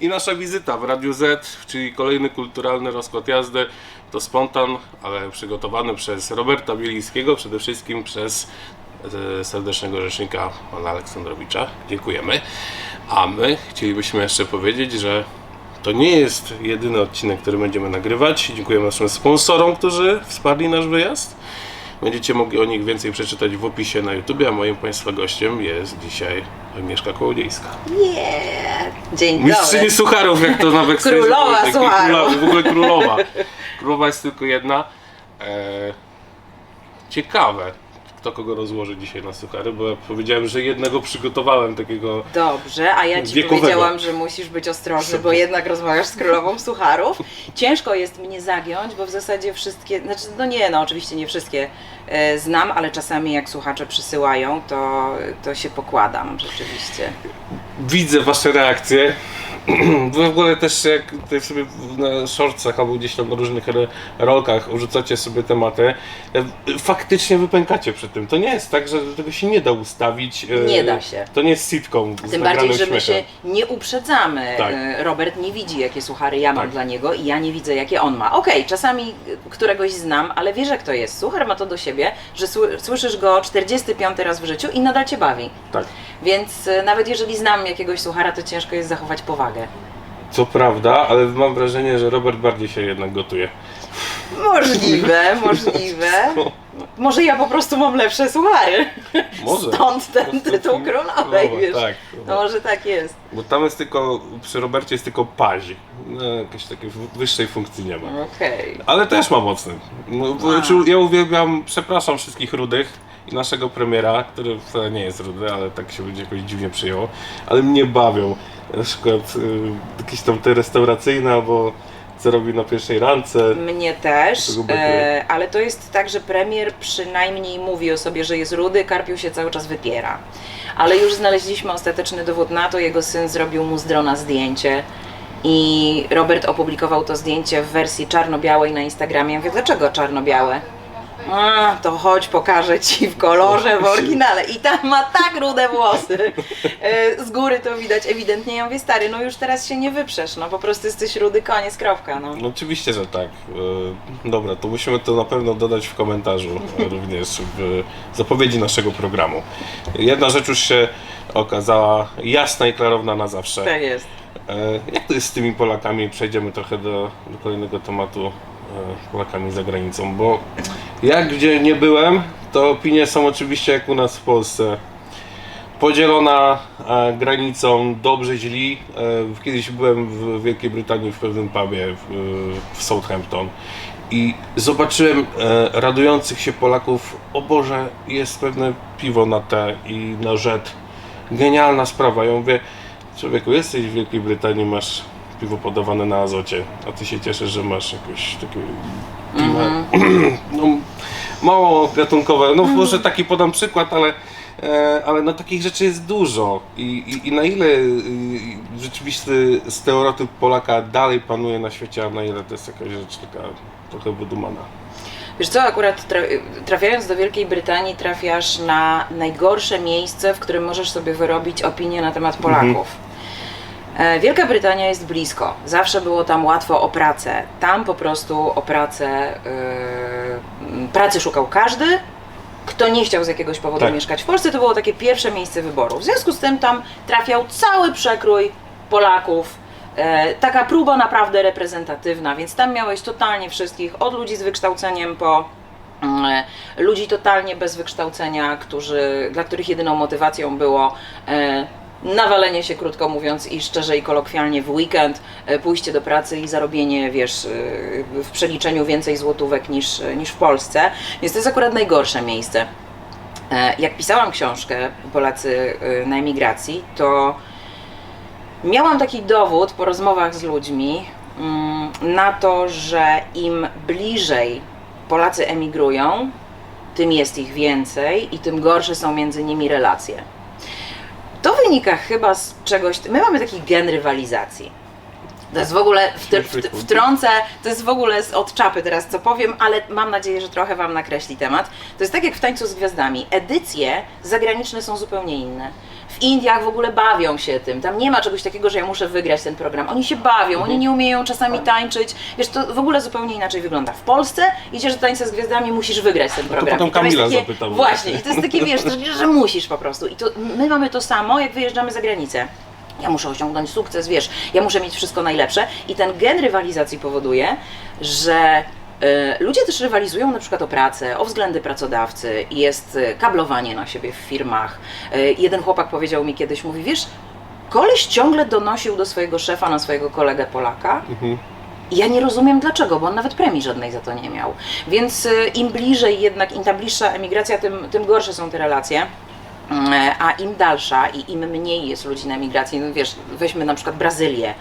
i nasza wizyta w Radiu Z, czyli kolejny kulturalny rozkład jazdy. To spontan, ale przygotowany przez Roberta Bielińskiego, przede wszystkim przez e, serdecznego rzecznika pana Aleksandrowicza. Dziękujemy. A my chcielibyśmy jeszcze powiedzieć, że to nie jest jedyny odcinek, który będziemy nagrywać. Dziękujemy naszym sponsorom, którzy wsparli nasz wyjazd. Będziecie mogli o nich więcej przeczytać w opisie na YouTube, a moim Państwa gościem jest dzisiaj Agnieszka Kołodziejska. Yeah. Dzień dobry. Mistrzyni sucharów, jak to na backstage Królowa sucharów. W ogóle królowa. Królowa jest tylko jedna. E, ciekawe, kto kogo rozłoży dzisiaj na suchary, bo ja powiedziałem, że jednego przygotowałem takiego Dobrze, a ja ci Wiekowego. powiedziałam, że musisz być ostrożny, bo jednak rozmawiasz z królową sucharów. Ciężko jest mnie zagiąć, bo w zasadzie wszystkie, znaczy no nie, no oczywiście nie wszystkie znam, ale czasami jak słuchacze przysyłają, to, to się pokładam rzeczywiście. widzę wasze reakcje. W ogóle też jak tutaj sobie na shortsach albo gdzieś tam na różnych rolkach urzucacie sobie tematy, e, faktycznie wypękacie przy tym. To nie jest tak, że tego się nie da ustawić. e, Nie da się. To nie jest sitcom Tym bardziej, że my się nie uprzedzamy. Tak. E, Robert nie widzi, jakie suchary ja mam Tak. dla niego i ja nie widzę, jakie on ma. Okej, czasami e, któregoś znam, ale wiesz, jak to jest. Suchar ma to do siebie, że sły- słyszysz go 45 raz w życiu i nadal cię bawi. Tak. Więc e, nawet jeżeli znam jakiegoś suchara, to ciężko jest zachować powagę. Co prawda, ale mam wrażenie, że Robert bardziej się jednak gotuje. Możliwe, możliwe. Może ja po prostu mam lepsze suchary. Może. Stąd ten tytuł królowej, Królowa, wiesz. tak. No może tak jest. Bo tam jest tylko, przy Robercie jest tylko pazi. No, jakiejś takiej w- wyższej funkcji nie ma. Okej. Ale też ma mocny. No, bo, A. ja uwielbiam, przepraszam wszystkich rudych i naszego premiera, który wcale nie jest rudy, ale tak się będzie jakoś dziwnie przyjęło. Ale mnie bawią. Na przykład y, jakieś tam te restauracyjne albo co robi na pierwszej rance. Mnie też, e, ale to jest tak, że premier przynajmniej mówi o sobie, że jest rudy, Karpiu się cały czas wypiera. Ale już znaleźliśmy ostateczny dowód na to, jego syn zrobił mu z drona zdjęcie i Robert opublikował to zdjęcie w wersji czarno-białej na Instagramie. Ja mówię, dlaczego czarno-białe? A, to chodź, pokażę ci w kolorze, w oryginale. I tam ma tak rude włosy. E, Z góry to widać ewidentnie. Ja mówię, stary, no już teraz się nie wyprzesz, no po prostu jesteś rudy, koniec, kropka. No. No oczywiście, że tak. E, Dobra, to musimy to na pewno dodać w komentarzu e, również w zapowiedzi naszego programu. Jedna rzecz już się okazała jasna i klarowna na zawsze. Tak jest. E, Jak to jest z tymi Polakami? Przejdziemy trochę do, do kolejnego tematu Polakami za granicą, bo jak gdzie nie byłem, to opinie są oczywiście jak u nas w Polsce. Podzielona e, granicą dobrze źli. E, kiedyś byłem w Wielkiej Brytanii w pewnym pubie w, Southampton i zobaczyłem e, radujących się Polaków. O Boże, jest pewne piwo na T i na rzet. Genialna sprawa. Ja mówię, człowieku, jesteś w Wielkiej Brytanii, masz piwo podawane na azocie, a ty się cieszysz, że masz jakieś takie piwo. no, mało gatunkowe. No może taki podam przykład, ale, e, ale no takich rzeczy jest dużo. I, i, i na ile y, rzeczywisty stereotyp Polaka dalej panuje na świecie, a na ile to jest jakaś rzecz taka trochę wydumana. Wiesz co, akurat tra trafiając do Wielkiej Brytanii trafiasz na najgorsze miejsce, w którym możesz sobie wyrobić opinię na temat Polaków. E, Wielka Brytania jest blisko. Zawsze było tam łatwo o pracę. Tam po prostu o pracę, yy, pracy szukał każdy, kto nie chciał z jakiegoś powodu Tak. mieszkać w Polsce, to było takie pierwsze miejsce wyboru. W związku z tym tam trafiał cały przekrój Polaków. E, taka próba naprawdę reprezentatywna, więc tam miałeś totalnie wszystkich, od ludzi z wykształceniem po mm, e, ludzi totalnie bez wykształcenia, którzy, dla których jedyną motywacją było e, nawalenie się, krótko mówiąc, i szczerze i kolokwialnie w weekend, e, pójście do pracy i zarobienie, wiesz, e, w przeliczeniu więcej złotówek niż, niż w Polsce. Więc to jest akurat najgorsze miejsce. E, Jak pisałam książkę Polacy e, na emigracji, to miałam taki dowód po rozmowach z ludźmi mm, na to, że im bliżej Polacy emigrują, tym jest ich więcej i tym gorsze są między nimi relacje. Wynika chyba z czegoś. My mamy taki gen rywalizacji. To jest w ogóle, wtr- wtr- wtrącę, to jest w ogóle z od czapy teraz co powiem, ale mam nadzieję, że trochę Wam nakreśli temat. To jest tak jak w Tańcu z Gwiazdami. Edycje zagraniczne są zupełnie inne. W W Indiach w ogóle bawią się tym. Tam nie ma czegoś takiego, że ja muszę wygrać ten program. Oni się bawią, Mhm. oni nie umieją czasami tańczyć. Wiesz, to w ogóle zupełnie inaczej wygląda. W Polsce idziesz do tańca z gwiazdami, musisz wygrać ten program. potem I tam jest Kamila takie, zapytam. Właśnie, i to jest takie, wiesz, że- że musisz po prostu. I to my mamy to samo, jak wyjeżdżamy za granicę. Ja muszę osiągnąć sukces, wiesz, ja muszę mieć wszystko najlepsze i ten gen rywalizacji powoduje, że ludzie też rywalizują na przykład o pracę, o względy pracodawcy, jest y, kablowanie na siebie w firmach. Y, jeden chłopak powiedział mi kiedyś, mówi, wiesz, koleś ciągle donosił do swojego szefa na swojego kolegę Polaka, Mhm. i ja nie rozumiem dlaczego, bo on nawet premii żadnej za to nie miał. Więc im bliżej jednak, im ta bliższa emigracja, tym, tym gorsze są te relacje. Mm, A im dalsza i im mniej jest ludzi na emigracji, no wiesz, weźmy na przykład Brazylię.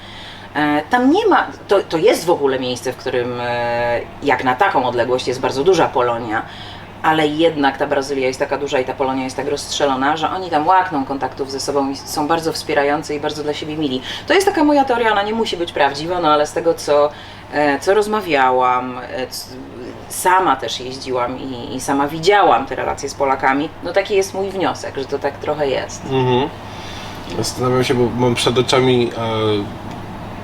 E, Tam nie ma, to, to jest w ogóle miejsce, w którym e, jak na taką odległość jest bardzo duża Polonia, ale jednak ta Brazylia jest taka duża i ta Polonia jest tak rozstrzelona, że oni tam łakną kontaktów ze sobą i są bardzo wspierający i bardzo dla siebie mili. To jest taka moja teoria, ona nie musi być prawdziwa, no ale z tego co, e, co rozmawiałam, sama też jeździłam i, i sama widziałam te relacje z Polakami, no taki jest mój wniosek, że to tak trochę jest. Mhm. Zastanawiam się, bo mam przed oczami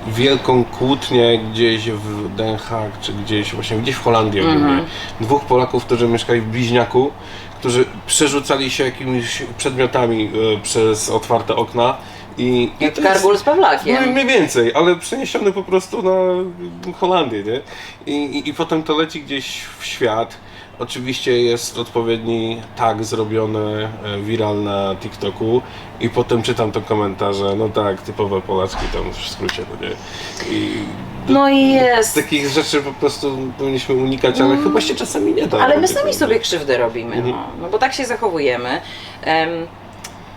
wielką kłótnię gdzieś w Den Haag, czy gdzieś właśnie gdzieś w Holandii ogólnie. Mhm. Dwóch Polaków, którzy mieszkali w bliźniaku, którzy przerzucali się jakimiś przedmiotami e, przez otwarte okna. I, i Jak to jest- Kargul z Pawlakiem. No mniej więcej, ale przeniesiony po prostu na Holandię, nie? I, i, I potem to leci gdzieś w świat. Oczywiście jest odpowiedni tag zrobiony, e, viral na TikToku i potem czytam te komentarze, no tak, typowe Polaczki tam w skrócie, no nie? I No i jest. takich rzeczy po prostu powinniśmy unikać, ale chyba się czasami nie da. Ale my robić sami sobie krzywdę robimy, Mhm. no, no bo tak się zachowujemy. Em,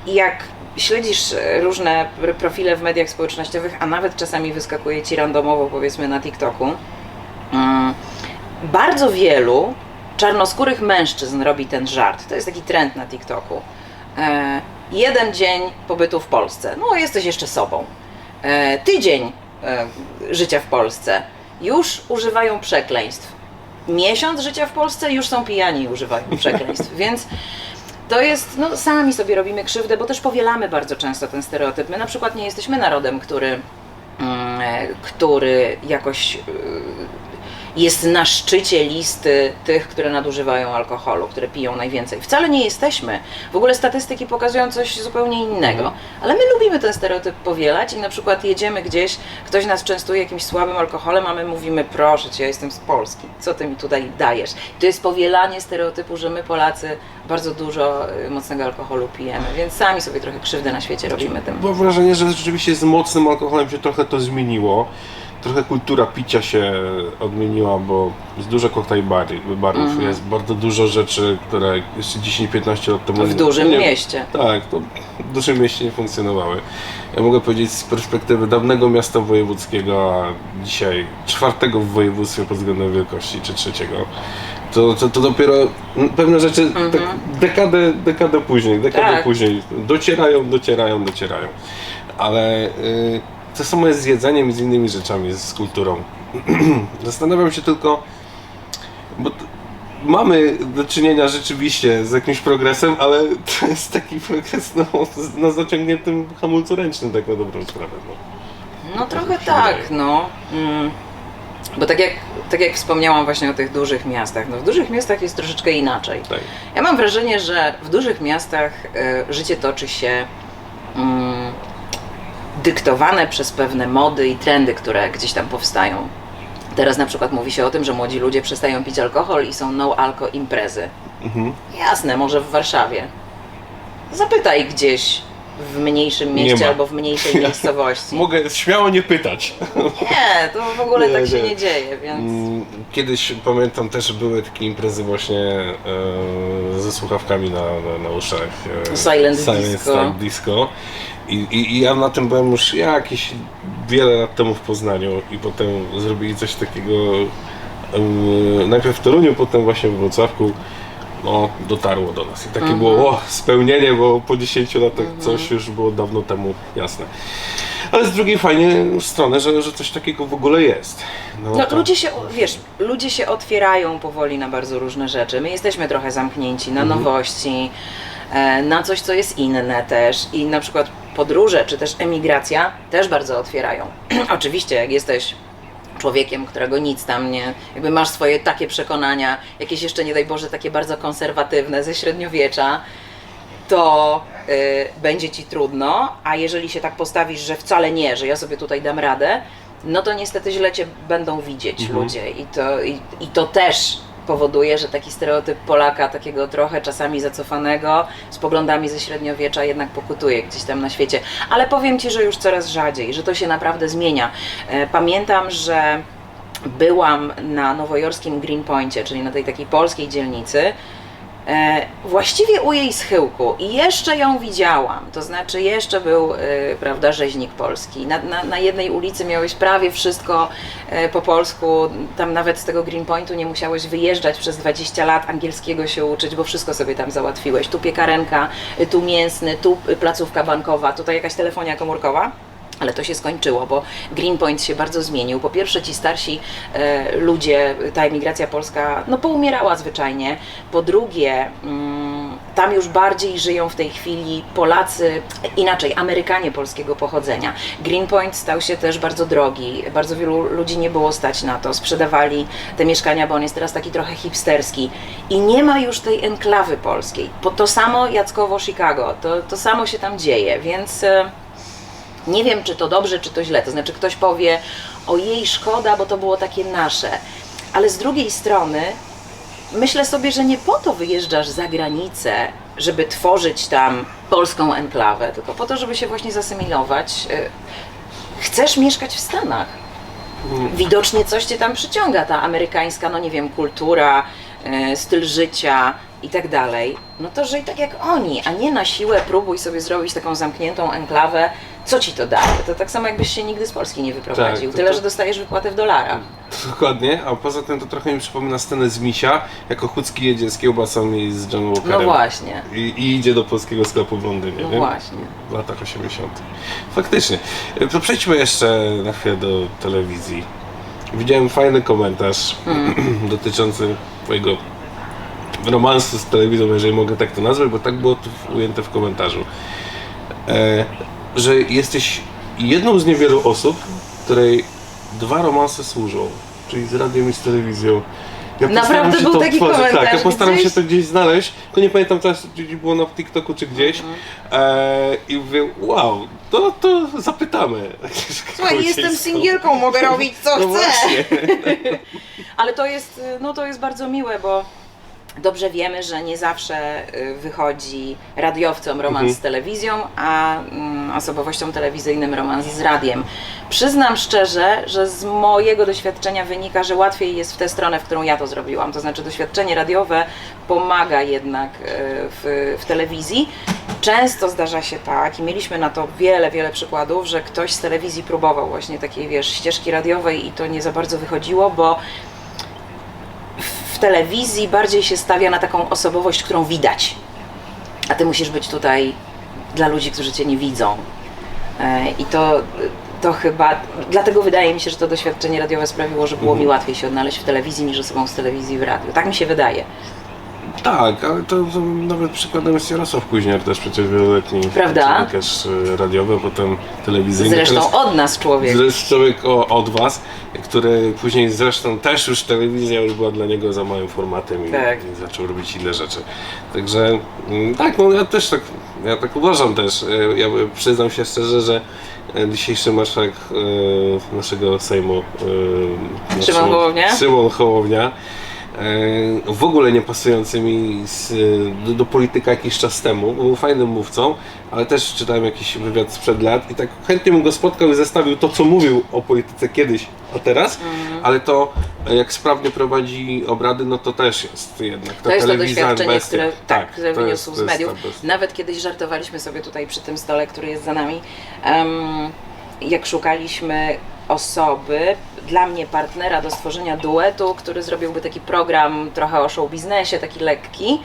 I jak śledzisz e, różne pr- profile w mediach społecznościowych, a nawet czasami wyskakuje ci randomowo, powiedzmy na TikToku, mm, bardzo wielu czarnoskórych mężczyzn robi ten żart. To jest taki trend na TikToku. E, jeden dzień pobytu w Polsce. No, jesteś jeszcze sobą. E, tydzień e, życia w Polsce. Już używają przekleństw. Miesiąc życia w Polsce już są pijani i używają przekleństw. Więc to jest, no sami sobie robimy krzywdę, bo też powielamy bardzo często ten stereotyp. My na przykład nie jesteśmy narodem, który, mm, e, który jakoś y, jest na szczycie listy tych, które nadużywają alkoholu, które piją najwięcej. Wcale nie jesteśmy. W ogóle statystyki pokazują coś zupełnie innego. Ale my lubimy ten stereotyp powielać i na przykład jedziemy gdzieś, ktoś nas częstuje jakimś słabym alkoholem, a my mówimy, proszę cię, ja jestem z Polski, co ty mi tutaj dajesz? To jest powielanie stereotypu, że my Polacy bardzo dużo y, mocnego alkoholu pijemy, więc sami sobie trochę krzywdę na świecie robimy tym. Mam wrażenie, że rzeczywiście z mocnym alkoholem się trochę to zmieniło. Trochę kultura picia się odmieniła, bo jest dużo koktajl bary, barów, Mhm. jest bardzo dużo rzeczy, które jeszcze 10-15 lat temu... W dużym nie- mieście. Tak, to w dużym mieście nie funkcjonowały. Ja mogę powiedzieć z perspektywy dawnego miasta wojewódzkiego, a dzisiaj czwartego w województwie pod względem wielkości, czy trzeciego. To, to, to dopiero pewne rzeczy tak dekadę, dekadę później, dekadę Mhm. Tak. później docierają, docierają, docierają. Ale y, to samo jest z jedzeniem i z innymi rzeczami, z kulturą. Zastanawiam się tylko, bo t- mamy do czynienia rzeczywiście z jakimś progresem, ale to jest taki progres no, z- na zaciągniętym hamulcu ręcznym, tak na dobrą sprawę. No. No trochę mi się tak, wydaje. no. Mm. Bo tak jak, tak jak wspomniałam właśnie o tych dużych miastach, no w dużych miastach jest troszeczkę inaczej. Tak. Ja mam wrażenie, że w dużych miastach e, życie toczy się dyktowane przez pewne mody i trendy, które gdzieś tam powstają. Teraz na przykład mówi się o tym, że młodzi ludzie przestają pić alkohol i są no alko imprezy. Mhm. Jasne, może w Warszawie. Zapytaj gdzieś w mniejszym Nie mieście ma. albo w mniejszej miejscowości. Mogę śmiało nie pytać. Nie, to w ogóle Nie, tak się nie. nie dzieje, więc... Mm, Kiedyś pamiętam też były takie imprezy właśnie e, ze słuchawkami na, na, na uszach. E, Silent disco. tak, disco. I, i, I ja na tym byłem już jakieś wiele lat temu w Poznaniu i potem zrobili coś takiego najpierw w Toruniu, potem właśnie w Wrocławku. No, dotarło do nas i takie Mhm. było o, spełnienie, bo po 10 latach coś już było dawno temu jasne. Ale z drugiej fajnie strony, że, że coś takiego w ogóle jest. No, to- ludzie się, wiesz, ludzie się otwierają powoli na bardzo różne rzeczy. My jesteśmy trochę zamknięci na Mhm. nowości. e, na coś, co jest inne też i na przykład podróże czy też emigracja też bardzo otwierają. Oczywiście, jak jesteś człowiekiem, którego nic tam nie, jakby masz swoje takie przekonania, jakieś jeszcze nie daj Boże takie bardzo konserwatywne ze średniowiecza, to y, będzie ci trudno, a jeżeli się tak postawisz, że wcale nie, że ja sobie tutaj dam radę, no to niestety źle cię będą widzieć Mhm. ludzie i to, i, i to też powoduje, że taki stereotyp Polaka, takiego trochę czasami zacofanego, z poglądami ze średniowiecza jednak pokutuje gdzieś tam na świecie. Ale powiem Ci, że już coraz rzadziej, że to się naprawdę zmienia. E, Pamiętam, że byłam na nowojorskim Greenpointie, czyli na tej takiej polskiej dzielnicy, właściwie u jej schyłku i jeszcze ją widziałam, to znaczy jeszcze był, e, prawda, rzeźnik polski. Na, na, na jednej ulicy miałeś prawie wszystko e, po polsku, tam nawet z tego Greenpointu nie musiałeś wyjeżdżać przez 20 lat, angielskiego się uczyć, bo wszystko sobie tam załatwiłeś. Tu piekarenka, tu mięsny, tu placówka bankowa, tutaj jakaś telefonia komórkowa. Ale to się skończyło, bo Greenpoint się bardzo zmienił. Po pierwsze, ci starsi e, ludzie, ta emigracja polska, no poumierała zwyczajnie. Po drugie, mm, tam już bardziej żyją w tej chwili Polacy, inaczej, Amerykanie polskiego pochodzenia. Greenpoint stał się też bardzo drogi. Bardzo wielu ludzi nie było stać na to. Sprzedawali te mieszkania, bo on jest teraz taki trochę hipsterski. I nie ma już tej enklawy polskiej. Po to samo Jackowo, Chicago. To, to samo się tam dzieje, więc... E, nie wiem, czy to dobrze, czy to źle. To znaczy, ktoś powie, o jej szkoda, bo to było takie nasze. Ale z drugiej strony, myślę sobie, że nie po to wyjeżdżasz za granicę, żeby tworzyć tam polską enklawę, tylko po to, żeby się właśnie zasymilować. Y, Chcesz mieszkać w Stanach. Widocznie coś cię tam przyciąga, ta amerykańska, no nie wiem, kultura, y, styl życia i tak dalej. No to żyj tak jak oni, a nie na siłę próbuj sobie zrobić taką zamkniętą enklawę. Co ci to daje? To tak samo jakbyś się nigdy z Polski nie wyprowadził. Tak, to- Tyle, to- że dostajesz wypłatę w dolarach. Dokładnie, a poza tym to trochę mi przypomina scenę z Misia, jak Ochocki jedzie z kiełbasą i z John Walkerem. No właśnie. I, I idzie do polskiego sklepu w Londynie, No nie? właśnie. W latach 80. Faktycznie. To przejdźmy jeszcze na chwilę do telewizji. Widziałem fajny komentarz Hmm. dotyczący twojego romansu z telewizją, jeżeli mogę tak to nazwać, bo tak było to w- ujęte w komentarzu. E, że jesteś jedną z niewielu osób, której dwa romanse służą, czyli z radiem i z telewizją. Ja Naprawdę postaram się był to taki odtworzyć. Tak, ja komentarz postaram gdzieś? się to gdzieś znaleźć, tylko nie pamiętam teraz, czy było na TikToku czy gdzieś. Mhm. E, I mówię, wow, to, to zapytamy. Słuchaj, jestem singielką, mogę robić co No chcę. właśnie. Ale to jest, y, no to jest bardzo miłe, bo dobrze wiemy, że nie zawsze y, wychodzi radiowcom romans Mhm. z telewizją, a mm, osobowościom telewizyjnym romans z radiem. Przyznam szczerze, że z mojego doświadczenia wynika, że łatwiej jest w tę stronę, w którą ja to zrobiłam. To znaczy doświadczenie radiowe pomaga jednak y, w, w telewizji. Często zdarza się tak i mieliśmy na to wiele, wiele przykładów, że ktoś z telewizji próbował właśnie takiej, wiesz, ścieżki radiowej i to nie za bardzo wychodziło, bo w telewizji bardziej się stawia na taką osobowość, którą widać. A ty musisz być tutaj dla ludzi, którzy cię nie widzą. E, I to, to chyba, dlatego wydaje mi się, że to doświadczenie radiowe sprawiło, że było mi łatwiej się odnaleźć w telewizji niż osobą z telewizji w radiu. Tak mi się wydaje. Tak, ale to, to nawet przykładem jest Jarosław Kuźniar, też przecież wieloletni Prawda? dziennikarz e, radiowy, potem telewizyjny. Zresztą od nas człowiek. Zresztą człowiek o, od was, który później zresztą też już telewizja już była dla niego za małym formatem i, Tak. i zaczął robić inne rzeczy. Także mm, tak, no ja też tak, ja tak uważam też. E, Ja przyznam się szczerze, że e, dzisiejszy marszałek e, naszego Sejmu e, Szymon Hołownia? Szymon Hołownia w ogóle nie pasujący mi z, do, do polityka jakiś czas temu. Był fajnym mówcą, ale też czytałem jakiś wywiad sprzed lat i tak chętnie bym go spotkał i zestawił to, co mówił o polityce kiedyś, a teraz, Mhm. ale to e, jak sprawnie prowadzi obrady, no to też jest jednak. Ta To jest to doświadczenie, bestia. które, tak, które to wyniósł z to mediów. Nawet kiedyś żartowaliśmy sobie tutaj przy tym stole, który jest za nami, em, jak szukaliśmy osoby, dla mnie partnera do stworzenia duetu, który zrobiłby taki program trochę o show biznesie, taki lekki.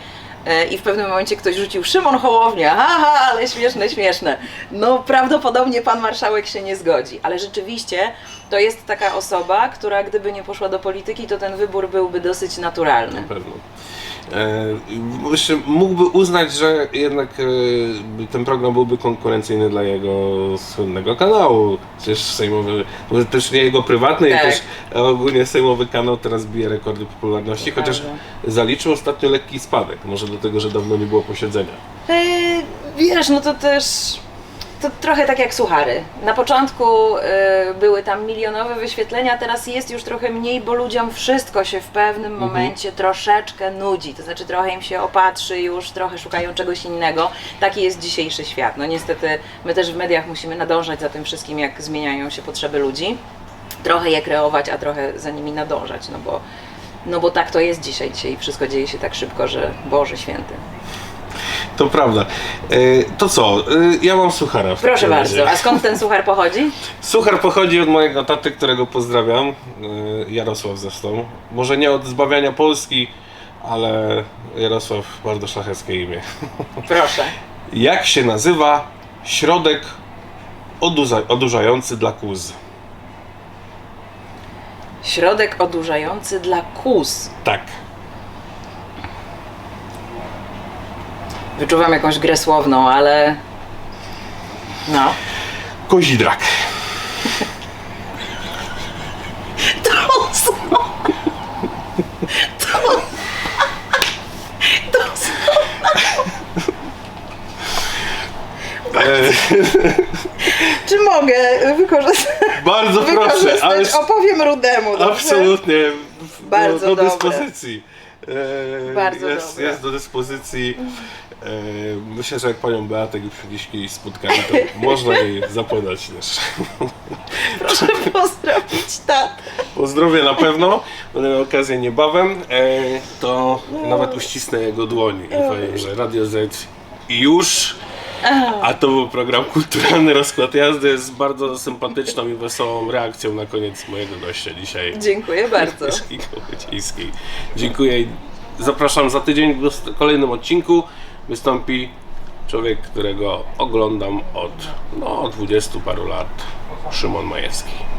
E, I w pewnym momencie ktoś rzucił Szymon Hołownia, haha, ale śmieszne, śmieszne. No prawdopodobnie pan marszałek się nie zgodzi, ale rzeczywiście to jest taka osoba, która gdyby nie poszła do polityki, to ten wybór byłby dosyć naturalny. Na pewno. E, mógłby uznać, że jednak e, ten program byłby konkurencyjny dla jego słynnego kanału. Przecież sejmowy, też nie jego prywatny, Tak. też ogólnie sejmowy kanał teraz bije rekordy popularności, To chociaż zaliczył ostatnio lekki spadek. Może dlatego, że dawno nie było posiedzenia. E, wiesz, no to też to trochę tak jak suchary. Na początku e, były tam milionowe wyświetlenia, teraz jest już trochę mniej, bo ludziom wszystko się w pewnym momencie troszeczkę nudzi. To znaczy trochę im się opatrzy już, trochę szukają czegoś innego. Taki jest dzisiejszy świat. No niestety my też w mediach musimy nadążać za tym wszystkim, jak zmieniają się potrzeby ludzi. Trochę je kreować, a trochę za nimi nadążać, no bo, no bo tak to jest dzisiaj. Dzisiaj wszystko dzieje się tak szybko, że Boże Święty. To prawda. E, to co? E, ja mam suchara. w Proszę takim razie. bardzo. A skąd ten suchar pochodzi? Suchar pochodzi od mojego taty, którego pozdrawiam, e, Jarosław zresztą. Może nie od zbawiania Polski, ale Jarosław bardzo szlacheckie imię. Proszę. Jak się nazywa środek oduza- odurzający dla kóz? Środek odurzający dla kóz. Tak. Wyczuwam jakąś grę słowną, ale. No. Kozidrak. To są. To. To są. E, Czy mogę wykorzystać? bardzo proszę, wykorzystać? ale Opowiem rudemu. dobrze? absolutnie Bardzo do, do dobre. dyspozycji. E, Bardzo jest, jest do dyspozycji. E, myślę, że jak panią Beatę już gdzieś kiedyś spotkali, to można jej zapodać też. Proszę pozdrowić tatę. Pozdrowie na pewno, będę miał okazję niebawem, e, to nawet uścisnę jego dłoń i powiem, że Radio Z już, a to był program kulturalny Rozkład Jazdy z bardzo sympatyczną i wesołą reakcją na koniec mojego gościa dzisiaj. Dziękuję bardzo. Kołodziejskiej. Dziękuję i zapraszam za tydzień w kolejnym odcinku wystąpi człowiek, którego oglądam od no, 20 paru lat, Szymon Majewski.